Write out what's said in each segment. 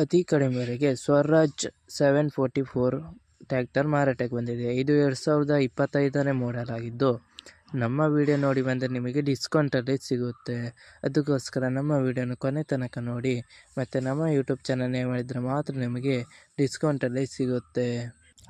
ಅತಿ ಕಡಿಮೆ ಬೆಲೆಗೆ Swaraj seven forty four tractor ಮಾರಾಟಕ್ಕೆ ಬಂದಿದೆ. ಇದು ಎರಡು ಸಾವಿರದ ಇಪ್ಪತ್ತೈದನೇ ಮಾಡೆಲ್ ಆಗಿದ್ದು, ನಮ್ಮ ವಿಡಿಯೋ ನೋಡಿ ಬಂದರೆ ನಿಮಗೆ ಡಿಸ್ಕೌಂಟಲ್ಲಿ ಸಿಗುತ್ತೆ. ಅದಕ್ಕೋಸ್ಕರ ನಮ್ಮ ವಿಡಿಯೋನ ಕೊನೆ ತನಕ ನೋಡಿ, ಮತ್ತು ನಮ್ಮ ಯೂಟ್ಯೂಬ್ ಚಾನಲ್ ಮಾಡಿದರೆ ಮಾತ್ರ ನಿಮಗೆ ಡಿಸ್ಕೌಂಟಲ್ಲಿ ಸಿಗುತ್ತೆ.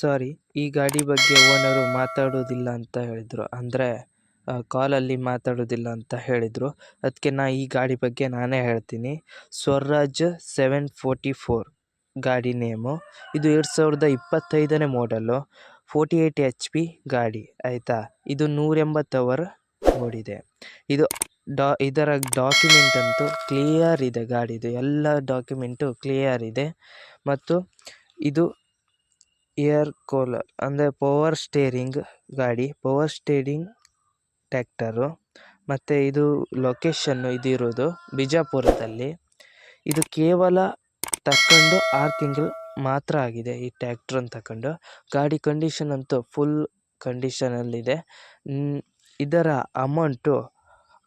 ಸಾರಿ, ಈ ಗಾಡಿ ಬಗ್ಗೆ ಓನರು ಮಾತಾಡೋದಿಲ್ಲ ಅಂತ ಹೇಳಿದರು. ಅಂದರೆ ಕಾಲಲ್ಲಿ ಮಾತಾಡೋದಿಲ್ಲ ಅಂತ ಹೇಳಿದರು. ಅದಕ್ಕೆ ನಾ ಈ ಗಾಡಿ ಬಗ್ಗೆ ನಾನೇ ಹೇಳ್ತೀನಿ. ಸ್ವರಾಜ್ ಸೆವೆನ್ ಫೋರ್ಟಿ ಫೋರ್ ಗಾಡಿ ನೇಮು. ಇದು ಎರಡು ಸಾವಿರದ ಇಪ್ಪತ್ತೈದನೇ model forty eight H P ಗಾಡಿ, ಆಯಿತಾ? ಇದು ನೂರ ಎಂಬತ್ತು ಅವರ್ ಓಡಿದೆ. ಇದು ಡಾ, ಇದರ ಡಾಕ್ಯುಮೆಂಟ್ ಅಂತೂ ಕ್ಲಿಯರ್ ಇದೆ ಗಾಡಿದು. ಎಲ್ಲ ಡಾಕ್ಯುಮೆಂಟು ಕ್ಲಿಯರ್ ಇದೆ. ಮತ್ತು ಇದು ಏರ್ ಕೂಲರ್ ಅಂದರೆ ಪವರ್ ಸ್ಟೇರಿಂಗ್ ಗಾಡಿ ಪವರ್ ಸ್ಟೇರಿಂಗ್ ಟ್ಯಾಕ್ಟರು ಮತ್ತು ಇದು ಲೊಕೇಶನ್ನು ಇದಿರೋದು ಬಿಜಾಪುರದಲ್ಲಿ. ಇದು ಕೇವಲ ತಕ್ಕೊಂಡು ಆರು ತಿಂಗಳು ಮಾತ್ರ ಆಗಿದೆ ಈ ಟ್ಯಾಕ್ಟ್ರನ್ನು ತಗೊಂಡು ಗಾಡಿ ಕಂಡೀಷನ್ ಅಂತೂ ಫುಲ್ ಕಂಡೀಷನಲ್ಲಿದೆ ಇದರ ಅಮೌಂಟು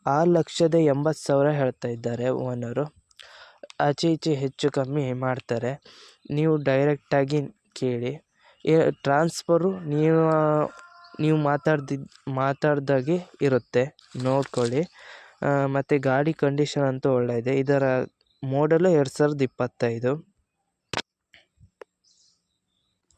ಆರು ಲಕ್ಷದ ಎಂಬತ್ತು ಸಾವಿರ ಹೇಳ್ತಾ ಇದ್ದಾರೆ ಓನರು ಆಚೆ ಈಚೆ ಹೆಚ್ಚು ಕಮ್ಮಿ ಮಾಡ್ತಾರೆ. ನೀವು ಡೈರೆಕ್ಟಾಗಿ ಕೇಳಿ. ಟ್ರಾನ್ಸ್ಫರು ನೀವು ನೀವು ಮಾತಾಡ್ದಿದ್ದು ಮಾತಾಡ್ದಾಗೆ ಇರುತ್ತೆ. ನೋಡ್ಕೊಳ್ಳಿ. ಮತ್ತು ಗಾಡಿ ಕಂಡೀಷನ್ ಅಂತೂ ಒಳ್ಳೆಯದೆ ಇದರ ಮೋಡಲು ಎರಡು ಸಾವಿರದ ಇಪ್ಪತ್ತೈದು.